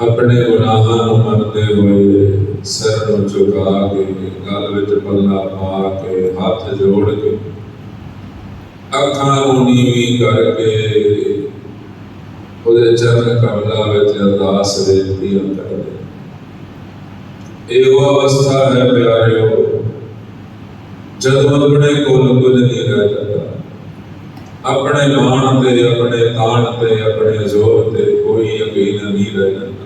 ਆਪਣੇ ਗੁਨਾਹਾਂ ਨੂੰ ਮੰਨਦੇ ਹੋਏ ਸਿਰ ਨੂੰ ਝੁਕਾ ਕੇ, ਗਲ ਵਿੱਚ ਪੱਲਾ ਪਾ ਕੇ, ਹੱਥ ਜੋੜ ਕੇ, ਅੱਖਾਂ ਨੂੰ ਨੀਵੀਂ ਕਰਕੇ ਉਹਦੇ ਚਰਨ ਕਮਲਾਂ ਵਿੱਚ ਅਰਦਾਸ ਬੇਨਤੀਆਂ ਕਰਦੇ ਇਹੋ ਅਵਸਥਾ ਹੈ ਪਿਆਰਿਓ, ਜਦੋਂ ਆਪਣੇ ਕੋਲ ਕੁਝ ਨਹੀਂ ਰਹਿ ਜਾਂਦਾ। ਆਪਣੇ ਮਾਣ ਤੇ, ਆਪਣੇ ਤਾਣ ਤੇ, ਆਪਣੇ ਜ਼ੋਰ ਤੇ ਕੋਈ ਯਕੀਨ ਨਹੀਂ ਰਹਿ ਜਾਂਦਾ।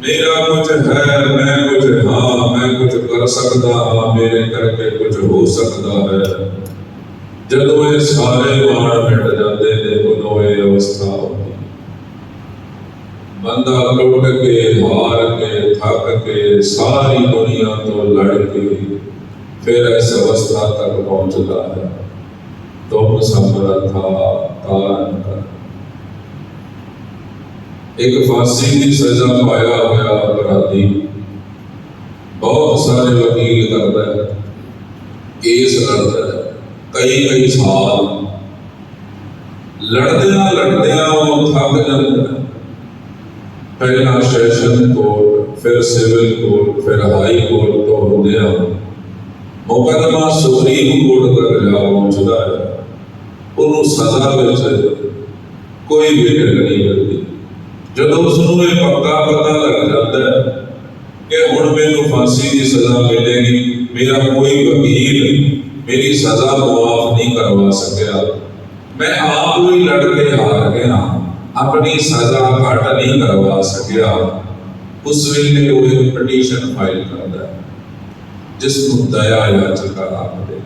ਮੇਰਾ ਕੁਝ ਹੈ ਮੈਂ ਕੁਝ ਹਾਂ ਮੈਂ ਕੁਝ ਕਰ ਸਕਦਾ ਹਾਂ ਮੇਰੇ ਕਰਕੇ ਕੁਝ ਹੋ ਸਕਦਾ ਹੈ ਜਦੋਂ ਇਹ ਸਾਰੇ ਮਾਣ ਮਿਟ ਜਾਂਦੇ ਨੇ ਉਦੋਂ ਇਹ ਅਵਸਥਾ ਆਉਂਦੀ ਹੈ। ਬੰਦਾ ਟੁੱਟ ਕੇ ਹਾਰ ਕੇ ਥੱਕ ਕੇ ਸਾਰੀ ਦੁਨੀਆ ਤੋਂ ਲੜ ਕੇ ਫਿਰ ਇਸ ਅਵਸਥਾ ਤੱਕ ਪਹੁੰਚਦਾ ਹੈ ਤੁਮ ਸਮਰਥਾ ਤਾਰਨ ਕਰ ਇੱਕ ਫਾਂਸੀ ਦੀ ਸਜ਼ਾ ਪਾਇਆ ਹੋਇਆ ਅਪਰਾਧੀ ਬਹੁਤ ਸਾਰੇ ਵਕੀਲ ਕਰਦਾ ਹੈ ਕੇਸ ਲੜਦਾ ਹੈ ਕਈ ਕਈ ਸਾਲ ਲੜਦਿਆਂ ਲੜਦਿਆਂ ਉਹ ਥੱਕ ਜਾਂਦਾ ਹੈ ਪਹਿਲਾਂ ਸੈਸ਼ਨ ਕੋਰਟ ਫਿਰ ਸਿਵਲ ਕੋਰਟ ਫਿਰ ਹਾਈ ਕੋਰਟ ਤੋਂ ਹੁੰਦਿਆਂ ਮੁਕੱਦਮਾ ਸੁਪਰੀਮ ਕੋਰਟ ਤੱਕ ਜਾ ਪਹੁੰਚਦਾ ਹੈ ਉਹਨੂੰ ਸਜ਼ਾ ਵਿੱਚ ਕੋਈ ਵਿਗੜ ਨਹੀਂ ਮਿਲਦੀ ਜਦੋਂ ਉਸ ਨੂੰ ਇਹ ਪੱਕਾ ਪਤਾ ਲੱਗ ਜਾਂਦਾ ਹੈ ਕਿ ਹੁਣ ਮੈਨੂੰ ਫਾਂਸੀ ਦੀ ਸਜ਼ਾ ਮਿਲੇਗੀ, ਮੇਰਾ ਕੋਈ ਵਕੀਲ ਮੇਰੀ ਸਜ਼ਾ ਮੁਆਫ ਨਹੀਂ ਕਰਵਾ ਸਕਿਆ। ਮੈਂ ਆਪ ਹੀ ਲੜ ਕੇ ਹਾਰ ਗਿਆ, ਆਪਣੀ ਸਜ਼ਾ ਘੱਟ ਨਹੀਂ ਕਰਵਾ ਸਕਿਆ। ਉਸ ਵੇਲੇ ਉਹ ਇੱਕ ਪਟੀਸ਼ਨ ਫਾਈਲ ਕਰਦਾ ਹੈ, ਜਿਸ ਨੂੰ ਦਇਆ ਯਾਚਕਾ ਆਖਦੇ ਨੇ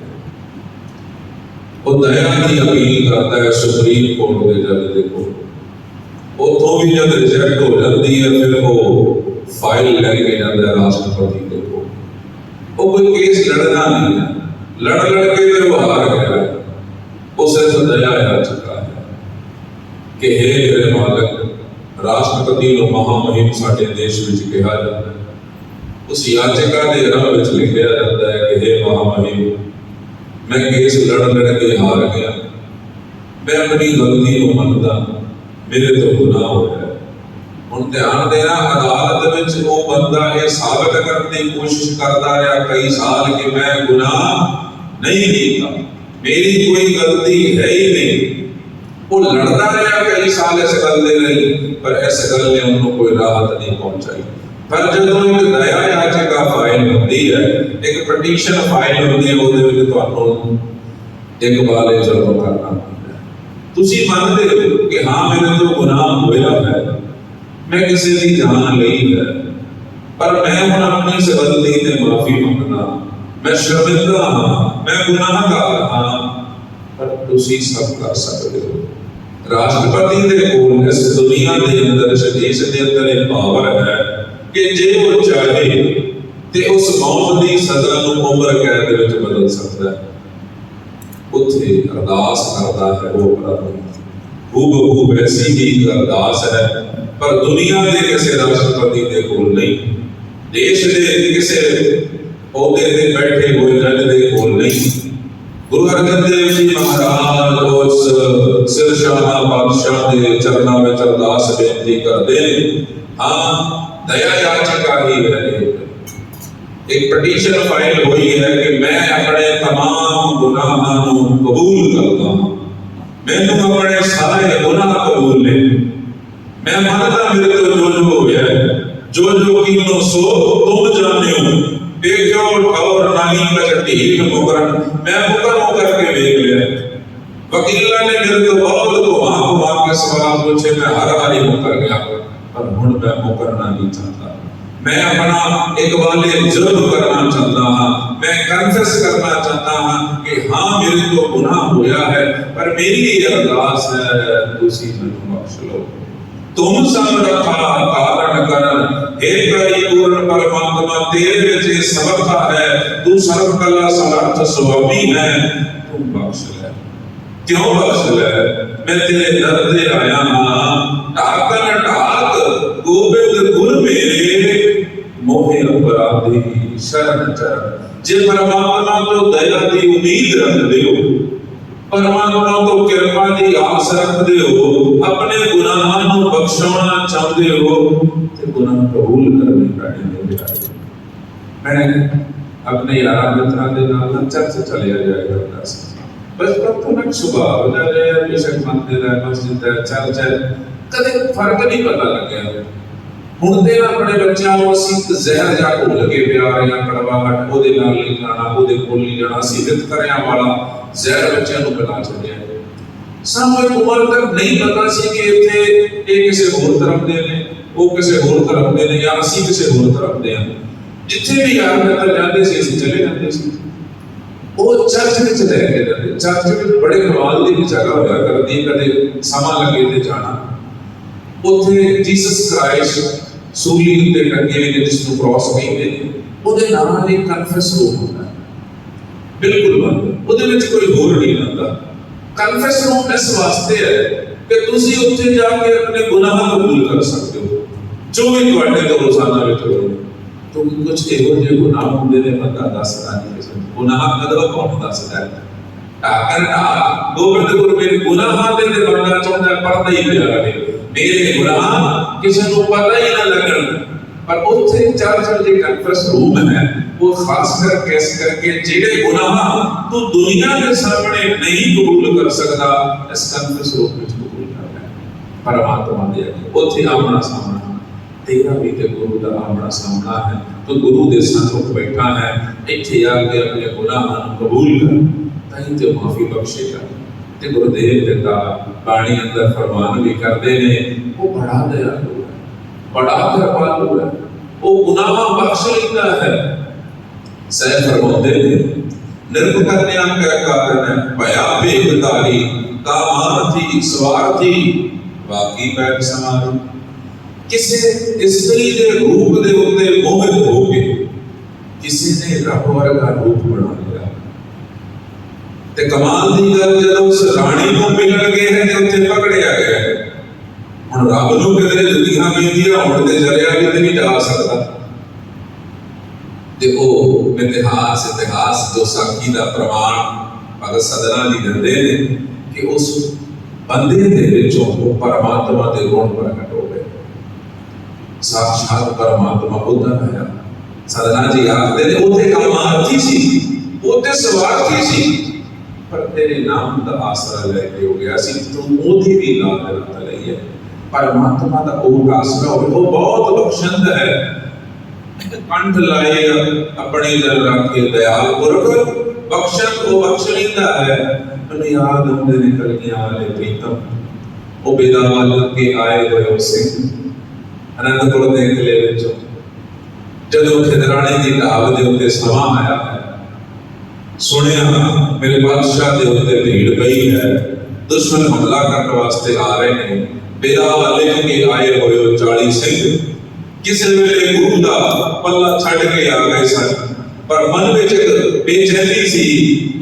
ਉਹ ਦਇਆ ਦੀ ਅਪੀਲ ਕਰਦਾ ਹੈ ਸੁਪਰੀਮ ਕੋਰਟ ਦੇ ਜੱਜ ਦੇ ਕੋਲ। ਉਥੋਂ ਵੀ ਜਦ ਰਿਜੈਕਟ ਹੋ ਜਾਂਦੀ ਹੈ, ਫਿਰ ਉਹ ਫਾਈਲ ਲੈ ਕੇ ਜਾਂਦਾ ਹੈ ਰਾਸ਼ਟਰਪਤੀ ਦੇ ਕੋਲ। ਉਹ ਕੋਈ ਕੇਸ ਲੜਨਾ ਨਹੀਂ ਲੜ ਲੜ ਕੇ ਤੇ ਉਹ ਹਾਰ ਗਿਆ ਉਸੇ ਸਦਇਆ ਆ ਚੁੱਕਾ ਹੈ ਕਿ हे ਮੇਰੇ ਮਾਲਕ, ਰਾਸ਼ਟਰਪਤੀ ਨੂੰ ਮਹਾਮਹਿਮ ਸਾਡੇ ਦੇਸ਼ ਵਿੱਚ ਕਿਹਾ ਜਾਂਦਾ ਹੈ। ਉਸ ਯਾਚਕਾ ਦੇ ਰਾਹ ਵਿੱਚ ਲਿਖਿਆ ਜਾਂਦਾ ਹੈ ਕਿ हे ਮਹਾਮਹਿਮ, ਮੈਂ ਕੇਸ ਲੜ ਲੜ ਕੇ ਹਾਰ ਗਿਆ। ਮੈਂ ਆਪਣੀ ਗਲਤੀ ਨੂੰ ਮੰਨਦਾ ਮੇਰੇ ਤੋਂ ਗੁਨਾਹ ਹੋਇਆ ਹੁਣ ਧਿਆਨ ਦੇਣਾ, ਅਦਾਲਤ ਵਿੱਚ ਉਹ ਬੰਦਾ ਇਹ ਸਾਬਤ ਕਰਨ ਦੀ ਕੋਸ਼ਿਸ਼ ਕਰਦਾ ਰਿਹਾ, ਕਈ ਸਾਲ ਕਿ ਮੈਂ ਗੁਨਾਹ ਨਹੀਂ ਕੀਤਾ। ਮੇਰੀ ਕੋਈ ਗਲਤੀ ਹੈ ਹੀ ਨਹੀਂ। ਉਹ ਲੜਦਾ ਰਿਹਾ ਕਈ ਸਾਲ ਇਸ ਗੱਲ ਦੇ ਲਈ, ਪਰ ਇਸ ਗੱਲ ਨੇ ਉਹਨੂੰ ਕੋਈ ਰਾਹਤ ਨਹੀਂ ਪਹੁੰਚਾਈ। ਪਰ ਜਦੋਂ ਇੱਕ ਦਇਆ ਯਾਚਕਾ ਫਾਈਲ ਹੁੰਦੀ ਹੈ, ਇੱਕ ਪਟੀਸ਼ਨ ਫਾਈਲ ਹੁੰਦੀ ਹੈ, ਉਹਦੇ ਵਿੱਚ ਤੁਹਾਨੂੰ ਇੱਕ ਬਾਰੇ ਜ਼ਰੂਰ ਕਰਨਾ। ਤੁਸੀਂ ਮੰਨਦੇ ਹੋ ਕਿ ਹਾਂ, ਮੇਰੇ ਤੋਂ ਗੁਨਾਹ ਹੋਇਆ ਹੈ। ਮੈਂ ਕਿਸੇ ਦੀ ਜਾਨ ਲਈ ਹੈ। ਪਰ ਮੈਂ ਹੁਣ ਆਪਣੀ ਇਸ ਤੇ ਮਾਫੀ ਮੰਗਦਾ ਮੈਂ ਸ਼ਰਮਿੰਦਾ ਹਾਂ। ਮੈਂ ਗੁਨਾਹਗਾਰ ਹਾਂ। ਪਰ ਤੁਸੀਂ ਸਭ ਕਰ ਸਕਦੇ ਹੋ। ਰਾਸ਼ਟਰਪਤੀ ਦੇ ਕੋਲ ਇਸ ਦੁਨੀਆ ਦੇ ਅੰਦਰ ਇਸ ਦੇਸ਼ ਦੇ ਅੰਦਰ ਇਹ ਪਾਵਰ ਹੈ ਕਿ ਜੇ ਉਹ ਚਾਹੇ ਤੇ ਉਸ ਮੌਤ ਦੀ ਸਜ਼ਾ ਨੂੰ ਉਮਰ ਕੈਦ ਦੇ ਵਿੱਚ ਬਦਲ ਸਕਦਾ ਹੈ। ਉੱਥੇ ਅਰਦਾਸ ਕਰਦਾ ਹੈ ਉਹ ਪ੍ਰਭੂ ਹੂਬਹੂ ਵੈਸੀ ਹੀ ਇੱਕ ਅਰਦਾਸ ਹੈ ਪਰ ਦੁਨੀਆ ਦੇ ਕਿਸੇ ਰਾਸ਼ਟਰਪਤੀ ਦੇ ਕੋਲ ਨਹੀਂ ਦੇਸ਼ ਦੇ ਕਿਸੇ ਅਹੁਦੇ ਤੇ ਬੈਠੇ ਹੋਏ ਜੱਜ ਦੇ ਕੋਲ ਨਹੀਂ ਗੁਰੂ ਅਰਜਨ ਦੇਵ ਜੀ ਮਹਾਰਾਜ ਉਸ ਸਿਰਸ਼ਾਹ ਬਾਦਸ਼ਾਹ ਦੇ ਚਰਨਾਂ ਵਿੱਚ ਅਰਦਾਸ ਬੇਨਤੀ ਕਰਦੇ ਨੇ ਹਾਂ ਦਇਆ ਯਾਚਕਾ ਹੀ ਹੈ ਇਹ। ਇੱਕ ਪਟੀਸ਼ਨ ਫਾਈਲ ਹੋਈ ਹੈ ਕਿ ਮੈਂ ਆਪਣੇ گناہوں قبول کرتا ہوں میں تو اپنے سارے گناہ قبول لے میں مرتا میرے تو جو جو ہو گیا ہے جو جو کینوں سو تم جانے ہو دیکھو اور اور ناہی کا ٹھیک مکرن میں مکر ہو کر کے دیکھ لیا وکیلہ نے میرے تو بہت کو وہاں کو وہاں کے سوال پوچھے میں ہر ہاری مکر گیا پر ہن میں مکرنا نہیں چاہتا ہوں ਇੱਕ ਵਾਲੇ ਜ਼ਰੂਰ ਕਰਨਾ ਚਾਹੁੰਦਾ ਹਾਂ ਮੈਂ ਕਨਫੈਸ ਕਰਨਾ ਚਾਹੁੰਦਾ ਹਾਂ ਕਿ ਹਾਂ ਮੇਰੇ ਤੋਂ ਗੁਨਾਹ ਹੋਇਆ ਹੈ ਪਰ ਮੇਰੀ ਇਹ ਅਰਦਾਸ ਹੈ ਤੁਸੀਂ ਮੈਨੂੰ ਬਖਸ਼ ਲਓ ਤੁਮ ਸਮਰਥਾ ਕਾਰਨ ਕਰਨ हे ਪਰਿਪੂਰਨ ਪਰਮਾਤਮਾ ਤੇਰੇ ਵਿੱਚ ਇਹ ਸਮਰਥਾ ਹੈ ਤੂੰ ਸਰਵ ਕਲਾ ਸਮਰਥ ਸੁਆਮੀ ਹੈ ਤੂੰ ਬਖਸ਼ ਲੈ ਕਿਉਂ ਬਖਸ਼ ਲੈ ਮੈਂ ਤੇਰੇ ਦਰ ਤੇ ਆਇਆ ਹਾਂ ਢਾਕਨ ਢਾਕ ਅਪਰਾਧੀ ਸ਼ਰਨ ਚਰਨ ਜੇ ਪਰਮਾਤਮਾ ਤੋਂ ਦਇਆ ਦੀ ਉਮੀਦ ਰੱਖਦੇ ਹੋ ਪਰਮਾਤਮਾ ਤੋਂ ਕਿਰਪਾ ਦੀ ਆਸ ਰੱਖਦੇ ਹੋ ਆਪਣੇ ਗੁਨਾਹਾਂ ਨੂੰ ਬਖਸ਼ਾਉਣਾ ਚਾਹੁੰਦੇ ਹੋ ਤੇ ਗੁਨਾਹ ਕਬੂਲ ਕਰਨੇ ਪੈਣੇ ਨੇ ਪਿਆਰੇ ਮੈਂ ਆਪਣੇ ਯਾਰਾਂ ਮਿੱਤਰਾਂ ਦੇ ਨਾਲ ਨਾ ਚਰਚ ਚਲਿਆ ਜਾਇਆ ਕਰਦਾ ਸੀ ਬਚਪਨ ਤੋਂ ਮੈਂ ਸੁਭਾਅ ਦਾ ਰਿਹਾ ਬੇਸ਼ੱਕ ਮੰਦਿਰ ਹੈ ਮਸਜਿਦ ਹੈ ਚਰਚ ਹੈ ਕਦੇ ਫ਼ਰਕ ਨਹੀਂ ਪਤਾ ਲੱਗਿਆ ਹੁਣ ਤੇ ਆਪਣੇ ਬੱਚਿਆਂ ਨੂੰ ਅਸੀਂ ਇੱਕ ਜ਼ਹਿਰ ਜਾ ਘੁਲ ਕੇ ਪਿਆਰ ਜਾਂ ਕੜਵਾਹਟ ਉਹਦੇ ਨਾਲ ਨਹੀਂ ਖਾਣਾ, ਉਹਦੇ ਕੋਲ ਨਹੀਂ ਜਾਣਾ, ਅਸੀਂ ਵਿਤਕਰਿਆਂ ਵਾਲਾ ਜ਼ਹਿਰ ਬੱਚਿਆਂ ਨੂੰ ਪਿਲਾ ਛੱਡਿਆ ਸਾਨੂੰ ਇੱਕ ਉਮਰ ਤੱਕ ਨਹੀਂ ਪਤਾ ਸੀ ਕਿ ਇੱਥੇ ਇਹ ਕਿਸੇ ਹੋਰ ਧਰਮ ਦੇ ਨੇ, ਉਹ ਕਿਸੇ ਹੋਰ ਧਰਮ ਦੇ ਨੇ ਜਾਂ ਅਸੀਂ ਕਿਸੇ ਹੋਰ ਧਰਮ ਦੇ ਹਾਂ। ਜਿੱਥੇ ਵੀ ਯਾਰ ਮਿੱਤਰ ਜਾਂਦੇ ਸੀ, ਅਸੀਂ ਚਲੇ ਜਾਂਦੇ ਸੀ। ਉਹ ਚਰਚ ਵਿੱਚ ਲੈ ਕੇ ਜਾਂਦੇ, ਚਰਚ ਵਿੱਚ ਬੜੇ ਕਮਾਲ ਦੀ ਜਗ੍ਹਾ ਹੋਇਆ ਕਰਦੀ ਕਦੇ ਸਮਾਂ ਲੱਗੇ ਤੇ ਜਾਣਾ। ਉੱਥੇ ਜੀਸਸ ਕ੍ਰਾਈਸਟ ਸੂਲੀ ਉੱਤੇ ਟੰਗੇ ਹੋਏ ਨੇ, ਜਿਸ ਨੂੰ ਕ੍ਰਾਸ ਕਹਿੰਦੇ ਨੇ, ਉਹਦੇ ਨਾਲ ਇੱਕ ਕਨਫੈਸ ਰੂਮ ਹੁੰਦਾ ਹੈ ਬਿਲਕੁਲ ਬੰਦ। ਉਹਦੇ ਵਿੱਚ ਕੋਈ ਹੋਰ ਨਹੀਂ ਹੁੰਦਾ ਕਨਫੈਸ ਰੂਮ ਇਸ ਵਾਸਤੇ ਹੈ ਕਿ ਤੁਸੀਂ ਉੱਥੇ ਜਾ ਕੇ ਆਪਣੇ ਗੁਨਾਹਾਂ ਕਬੂਲ ਕਰ ਸਕਦੇ ਹੋ। ਜੋ ਵੀ ਤੁਹਾਡੇ ਤੋਂ ਰੋਜ਼ਾਨਾ ਵਿੱਚ ਹੋਏ ਕਿਉਂਕਿ ਕੁਝ ਇਹੋ ਜਿਹੇ ਗੁਨਾਹ ਹੁੰਦੇ ਨੇ ਬੰਦਾ ਦੱਸਦਾ ਨਹੀਂ ਕਿਸੇ ਨੂੰ। ਗੁਨਾਹ ਕਦੋਂ ਕੌਣ ਦੱਸਦਾ ਹੈ? ਆਕਰ ਗੋਬਿੰਦ ਗੁਰੂ ਮੇਰੇ ਗੁਨਾਹਾਂ ਦੇ ਤੇ ਬੰਦਾ ਚਾਹੁੰਦਾ ਪਰਦਾ ਹੀ ਪਿਆ ਰਹੇ। ਮੇਰੇ ਗੁਨਾਹ ਕਿਸੇ ਨੂੰ ਪਤਾ ਹੀ ਨਾ ਲੱਗਣ। ਪਰ ਉੱਥੇ ਚਾਰ ਦੇ ਕਨਫਰੈਂਸ ਰੂਮ ਹੈ। ਉਹ ਖਾਸ ਕਰਕੇ ਇਸ ਕਰਕੇ ਜਿਹੜੇ ਗੁਨਾਹ ਤੂੰ ਦੁਨੀਆ ਦੇ ਸਾਹਮਣੇ ਨਹੀਂ ਕਬੂਲ ਕਰ ਸਕਦਾ, ਇਸ ਕਨਫਰੈਂਸ ਰੂਮ ਵਿੱਚ ਕਬੂਲ ਕਰਨਾ ਪਰਮਾਤਮਾ ਦੇ ਅੱਗੇ। ਉੱਥੇ ਆਮਣਾ ਸਾਹਮਣਾ। ਤੇਰਾ ਵੀ ਤੇ ਗੁਰੂ ਦਾ ਆਮਣਾ ਸਾਹਮਣਾ ਹੈ। ਤੂੰ ਗੁਰੂ ਦੇ ਸੰਮੁਖ ਬੈਠਾ ਹੈ। ਇੱਥੇ ਆ ਕੇ ਆਪਣੇ ਗੁਨਾਹਾਂ ਨੂੰ ਕਬੂਲ ਕਰ। ਤਾਂ ਹੀ ਤੇ ਮਾਫੀ ਬਖਸ਼ੇਗਾ। ਤੇ ਗੁਰਦੇਵ ਪਿਤਾ ਬਾਣੀ ਅੰਦਰ ਫਰਮਾਨ ਵੀ ਕਰਦੇ ਨੇ, ਉਹ ਬੜਾ ਦਇਆਲੂ ਹੈ। ਬੜਾ ਕਿਰਪਾਲੂ ਹੈ। ਉਹ ਗੁਨਾਹਾਂ ਬਖਸ਼ ਲੈਂਦਾ ਹੈ। ਸਹਿ ਫਰਮਾਉਂਦੇ ਨੇ ਨਿਰਭਕਨਿਆ ਕੈ ਕਾਰਨ ਭਇਆ ਭੇਖਤਾਰੀ ਕਾਮਾਰਥੀ ਸਵਾਰਥੀ, ਬਾਕੀ ਪੈਰ ਸਮਾਰੀ ਕਿਸੇ ਇਸਤਰੀ ਦੇ ਰੂਪ ਦੇ ਉੱਤੇ ਮੋਹਿਤ ਹੋ ਕੇ, ਕਿਸੇ ਨੇ ਰੱਬ ਵਰਗਾ ਰੂਪ ਬਣਾ ਲਿਆ। ਤੇ ਕਮਾਲ ਦੀ ਗੱਲ ਜਦੋਂ ਉਸ ਰਾਣੀ ਨੂੰ ਮਿਲਣ ਗਏ ਹੈ ਤੇ ਉੱਥੇ ਪਕੜਿਆ ਗਿਆ ਹੁਣ ਰੱਬ ਨੂੰ ਕਿਤੇ ਜੁਦੀਆਂ ਮਿਲਦੀਆਂ ਹੁਣ ਤੇ ਚਲਿਆ ਵੀ ਤੇ ਨਹੀਂ ਜਾ ਸਕਦਾ। ਤੇ ਉਹ ਇਤਿਹਾਸ ਇਤਿਹਾਸ, ਜੋ ਸਾਖੀ ਦਾ ਪ੍ਰਮਾਣ ਭਗਤ ਸਦਨਾ ਜੀ ਦਿੰਦੇ ਨੇ ਕਿ ਉਸ ਬੰਦੇ ਦੇ ਵਿੱਚੋਂ ਉਹ ਪਰਮਾਤਮਾ ਦੇ ਗੁਣ ਪ੍ਰਗਟ ਹੋ ਗਏ। ਸਾਖਸ਼ਾਤ ਪਰਮਾਤਮਾ ਉਹਦਾ ਹੈ। ਸਦਨਾ ਜੀ ਆਖਦੇ ਨੇ ਉੱਥੇ ਕਮਾਰਥੀ ਸੀ ਉੱਥੇ ਸਵਾਰਥੀ ਸੀ। ਪਰ ਤੇਰੇ ਨਾਮ ਦਾ ਆਸਰਾ ਲੈ ਕੇ ਹੋ ਗਿਆ ਸੀ ਤੂੰ ਉਹਦੀ ਵੀ ਲਾਲ ਰੱਤ ਲਈ ਹੈ। ਪਰਮਾਤਮਾ ਦਾ ਉਹ ਆਸਰਾ ਹੋਵੇ, ਉਹ ਬਹੁਤ ਬਖਸ਼ੰਦ ਹੈ। ਕੰਠ ਲਾਏ ਆਪਣੇ ਜਨ ਰੱਖੇ ਦਇਆਲ ਪੁਰਖ, ਬਖਸ਼ਣ ਉਹ ਬਖਸ਼ ਲੈਂਦਾ ਹੈ। ਮੈਨੂੰ ਯਾਦ ਆਉਂਦੇ ਨੇ ਕਲਗੀਆਂ ਵਾਲੇ ਪ੍ਰੀਤਮ, ਉਹ ਬੇਦਾਵਾਲ ਕੇ ਆਏ ਹੋਏ ਉਹ ਸਿੰਘ। ਅਨੰਦਪੁਰ ਦੇ ਕਿਲੇ ਵਿੱਚ, ਜਦੋਂ ਖਿਦਰਾਣੇ ਦੀ ਢਾਬ ਦੇ ਉੱਤੇ ਸਮਾਂ ਆਇਆ ਹੈ ਸੁਣਿਆ, ਮੇਰੇ ਬਾਦਸ਼ਾਹ ਦੇ ਉੱਤੇ ਭੀੜ ਪਈ ਹੈ। ਦੁਸ਼ਮਣ ਹਮਲਾ ਕਰਨ ਵਾਸਤੇ ਆ ਰਹੇ ਨੇ। ਬੇਦਾ ਵਾਲੇ ਕੇ ਆਏ ਹੋਏ 40 ਸਿੰਘ। ਕਿਸੇ ਵੇਲੇ ਗੁਰੂ ਦਾ ਪੱਲਾ ਛੱਡ ਕੇ ਆ ਗਏ ਸਨ। ਪਰ ਮਨ ਵਿੱਚ ਇੱਕ ਬੇਚੈਨੀ ਸੀ,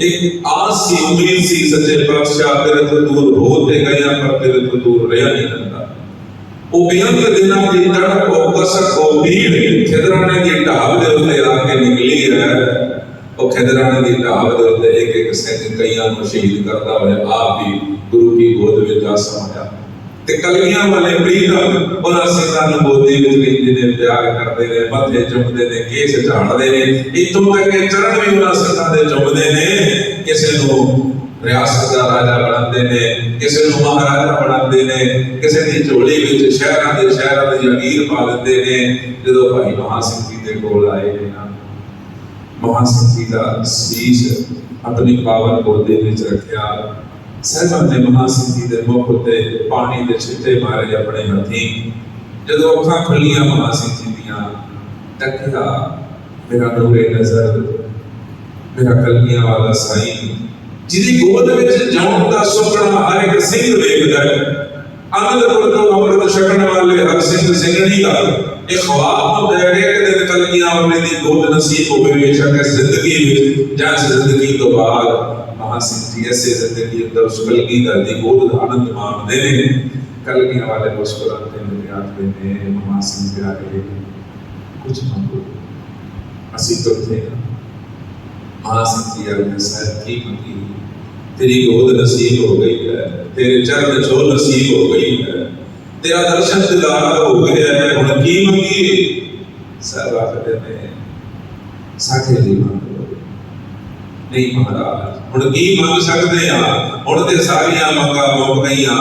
ਇੱਕ ਆਸ ਸੀ, ਉਮੀਦ ਸੀ, ਸੱਚੇ ਪਾਤਸ਼ਾਹ ਤੇਰੇ ਤੋਂ ਦੂਰ ਹੋ ਤੇ ਗਿਆ, ਪਰ ਤੇਰੇ ਤੋਂ ਦੂਰ ਰਿਹਾ ਨਹੀਂ ਜਾਂਦਾ। ਉਹ ਬੇਅੰਤ ਦਿਨਾਂ ਦੀ ਤੜਪ, ਉਹ ਕਸਕ ਉਹ ਭੀੜ, ਖਿਦਰਾਣੇ ਦੀ ਢਾਬ ਦੇ ਉੱਤੇ ਆ ਕੇ ਨਿਕਲੀ ਹੈ। ਉਹ ਖਿਦਰਾਣੇ ਦੀ ਢਾਬ ਦੇ ਉੱਤੇ ਇੱਕ ਇੱਕ ਸਿੰਘ ਕਈਆਂ ਨੂੰ ਸ਼ਹੀਦ ਕਰਦਾ ਹੋਇਆ, ਆਪ ਵੀ ਗੁਰੂ ਕੀ ਗੋਦ ਵਿੱਚ ਜਾ ਸਮਾਇਆ ਤੇ ਕਲਗੀਆਂ ਵਾਲੇ ਪ੍ਰੀਤਮ ਉਹਨਾਂ ਸਿੰਘਾਂ ਨੂੰ ਗੋਦੀ ਵਿੱਚ ਲੈਂਦੇ ਨੇ ਪਿਆਰ ਕਰਦੇ ਨੇ, ਮੱਥੇ ਚੁੰਮਦੇ ਨੇ, ਕੇਸ ਝਾੜਦੇ ਨੇ। ਇੱਥੋਂ ਤੱਕ ਕਿ ਚਰਨ ਵੀ ਉਹਨਾਂ ਸਿੰਘਾਂ ਦੇ ਚੁੰਮਦੇ ਨੇ। ਕਿਸੇ ਨੂੰ ਰਿਆਸਤ ਦਾ ਰਾਜਾ ਬਣਾਉਂਦੇ ਨੇ, ਕਿਸੇ ਨੂੰ ਮਹਾਰਾਜਾ ਬਣਾਉਂਦੇ ਨੇ, ਕਿਸੇ ਦੀ ਝੋਲੀ ਵਿੱਚ ਸ਼ਹਿਰਾਂ ਦੇ ਸ਼ਹਿਰਾਂ ਦੇ ਅਮੀਰ ਪਾ ਦਿੰਦੇ ਨੇ। ਜਦੋਂ ਭਾਈ ਮਹਾ ਸਿੰਘ ਜੀ ਦੇ ਕੋਲ ਆਏ ਨੇ ਨਾ ਮਹਾ ਦਾ ਸੀਸ ਆਪਣੀ ਪਾਵਨ ਗੋਦੇ ਵਿੱਚ ਰੱਖਿਆ। ਸਹਿਬਾਂ ਨੇ ਮਹਾ ਦੇ ਮੁਖ ਉੱਤੇ ਪਾਣੀ ਦੇ ਛਿੱਟੇ ਮਾਰੇ ਆਪਣੇ ਹੱਥੀਂ। ਜਦੋਂ ਅੱਖਾਂ ਖੁੱਲੀਆਂ ਮਹਾ ਦੀਆਂ ਤੱਕਿਆ ਮੇਰਾ ਨੂਰੇ ਨਜ਼ਰ, ਮੇਰਾ ਕਲਮੀਆਂ ਵਾਲਾ ਸਾਈਂ, ਜਿਹਦੀ ਗੋਦ ਵਿੱਚ ਜਾਣ ਦਾ ਸੁਪਨਾ ਹਰ ਇੱਕ ਸਿੰਘ ਵੇਖਦਾ ਹੈ। ਅਨੰਦਪੁਰ ਤੋਂ ਅੰਮ੍ਰਿਤ ਛਕਣ ਵਾਲੇ ਹਰ ਸਿੰਘ ਸਿੰਘਣੀ ਦਾ ਇਹ ਖਵਾਬ ਹੁੰਦਾ ਹੈ ਕਿ ਇੱਕ ਦਿਨ ਕਲਮੀਆਂ ਵਾਲੇ ਦੀ ਗੋਦ ਨਸੀਬ ਹੋਵੇ ਬੇਸ਼ੱਕ ਇਸ ਜ਼ਿੰਦਗੀ ਵਿੱਚ ਜਾਂ ਇਸ ਜ਼ਿੰਦਗੀ ਤੋਂ ਬਾਅਦ ਮਹਾ ਸਿੰਘ ਜੀ ਐਸੇ ਜ਼ਿੰਦਗੀ ਅੰਦਰ ਉਸ ਕਲਗੀ ਦਾ ਦੀ ਗੋਦ ਦਾ ਆਨੰਦ ਮਾਣਦੇ ਨੇ ਕਲਗੀਆਂ ਵਾਲੇ ਮੁਸਕਰਾਤੇ ਨੇ ਆਖਦੇ ਨੇ ਮਹਾ ਸਿੰਘ ਪਿਆਰੇ ਕੁਝ ਮੰਗੋ ਅਸੀਂ ਤੁਰਦੇ ਹਾਂ ਮਹਾ ਸਿੰਘ ਜੀ ਅਰਗੇ ਸਾਹਿਬ ਕੀ ਮੰਗੀ ਤੇਰੀ ਗੋਦ ਨਸੀਬ ਹੋ ਗਈ ਹੈ ਤੇਰੇ ਚਰਨ ਛੋ ਨਸੀਬ ਹੋ ਗਈ ਹੈ ਤੇਰਾ ਦਰਸ਼ਨ ਦਿਦਾਰ ਹੋ ਗਿਆ ਹੈ ਹੁਣ ਕੀ ਲਈ ਮੰਗੋ ਨਹੀਂ ਮਹਾਰਾਜ, ਹੁਣ ਕੀ ਮੰਗ ਸਕਦੇ ਆ? ਹੁਣ ਤੇ ਸਾਰੀਆਂ ਮੰਗਾਂ ਮੁੱਕ ਗਈਆਂ।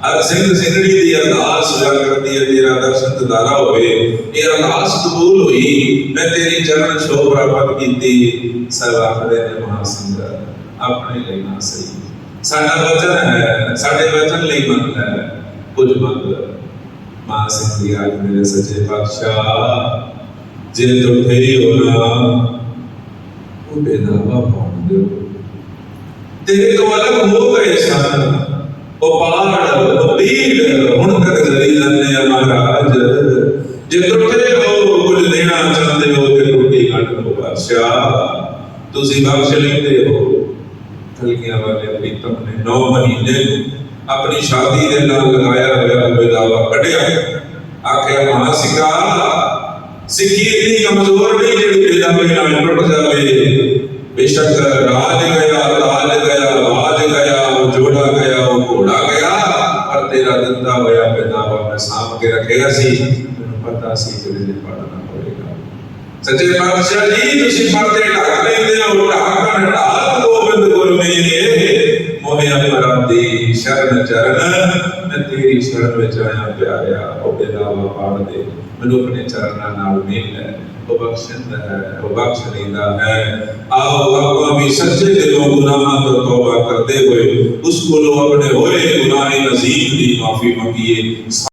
ਹਰ ਸਿੰਘ ਸਿੰਘੜੀ ਦੀ ਅਰਦਾਸ ਹੋਇਆ ਕਰਦੀ ਹੈ, ਤੇਰਾ ਦਰਸ਼ਨ ਦਿਦਾਰਾ ਹੋਵੇ। ਇਹ ਅਰਦਾਸ ਕਬੂਲ ਹੋਈ, ਮੈਂ ਤੇਰੀ ਚਰਨ ਛੋਹ ਪ੍ਰਾਪਤ ਕੀਤੀ। ਸਭ ਆਖਦੇ ਨੇ, ਮਹਾ ਸਿੰਘ, ਆਪਣੇ ਲਈ ਨਾ ਸਹੀ। ਸਾਡਾ ਵਚਨ ਹੈ, ਸਾਡੇ ਵਚਨ ਲਈ ਮੰਗ ਹੈ। ਕੁਝ ਮੰਗ। ਮਹਾ ਸਿੰਘ ਜੀ ਆਜ ਮੇਰੇ ਸੱਚੇ ਪਾਤਸ਼ਾਹ ਜੇ ਤੁਠੇ ਹੋਣਾ ਉਹ ਬੇਦਾਵਾ ਪਾਉਣ ਦਿਓ ਤੇਰੇ ਤੋਂ ਅਲੱਗ ਹੋ ਗਏ ਸਨ ਉਹ ਪਹਾੜ ਉਹ ਪੀੜ ਹੁਣ ਤੱਕ ਜਰੀ ਜਾਂਦੇ ਆ ਮਹਾਰਾਜ ਜੇ ਟੁੱਟੇ ਹੋ ਕੁਝ ਦੇਣਾ ਚਾਹੁੰਦੇ ਹੋ ਤੇ ਟੁੱਟੀ ਕੱਢ ਲੋ ਬਾਦਸ਼ਾਹ ਤੁਸੀਂ ਬਖਸ਼ ਲੈਂਦੇ ਹੋ ਕਲਗੀਆਂ ਵਾਲੇ ਪ੍ਰੀਤਮ ਨੇ 9 ਮਹੀਨੇ ਆਪਣੀ ਸ਼ਾਦੀ ਦੇ ਨਾਲ ਲਗਾਇਆ ਹੋਇਆ ਬੇਦਾਵਾ ਕੱਢਿਆ ਆਖਿਆ, ਮਾਂ, ਸਿਕਾ ਸਿੱਖੀ ਇਤਨੀ ਕਮਜ਼ੋਰ ਨਹੀਂ ਜਿਹੜੀ ਬੇਦਾਵੇ ਨਾਲ ਟੁੱਟ ਜਾਵੇ। ਬੇਸ਼ੱਕ ਰਾਜ ਗਿਆ ਤਾਜ ਗਿਆ ਬਾਜ ਗਿਆ, ਉਹ ਜੋੜਾ ਗਿਆ, ਉਹ ਘੋੜਾ ਗਿਆ, ਪਰ ਤੇਰਾ ਦਿੱਤਾ ਹੋਇਆ ਬੇਦਾਵਾ ਮੈਂ ਸਾਂਭ ਕੇ ਰੱਖਿਆ ਸੀ। ਪਤਾ ਸੀ ਕਿ ਇਹਨੇ ਪੜਨਾ ਹੋਵੇਗਾ ਸੱਚੇ ਪਾਤਸ਼ਾਹ ਜੀ, ਤੁਸੀਂ ਪਰਦੇ ਢੱਕ ਲੈਂਦੇ ਹੋ ਢਾਕਣ ਢਾਕ ਗੋਬਿੰਦ ਗੁਰ ਮੇਰੇ ਮੋਹਿ ਅਪਰਾਧੀ ਸ਼ਰਨ ਚਰਨ। ਤੇਰੀ ਸ਼ਰਨ ਵਿੱਚ ਆਇਆ ਪਿਆਰਿਆ ਉਹ ਬੇਦਾਵਾ ਪਾੜ ਦੇ ਮੈਨੂੰ ਆਪਣੇ ਚਰਨਾਂ ਨਾਲ ਮੇਲ ਹੈ ਉਹ ਬਖਸ਼ਿੰਦਾ ਹੈ ਉਹ ਬਖਸ਼ ਲੈਂਦਾ ਹੈ ਆਓ ਆਪਾਂ ਵੀ ਸੱਚੇ ਦਿਲੋਂ ਗੁਨਾਹਾਂ ਤੋਂ ਤੌਬਾ ਕਰਦੇ ਹੋਏ ਉਸ ਕੋਲੋਂ ਆਪਣੇ ਹੋਏ ਗੁਨਾਹੇ ਨਜ਼ੀਬ ਦੀ ਮਾਫੀ ਮੰਗੀਏ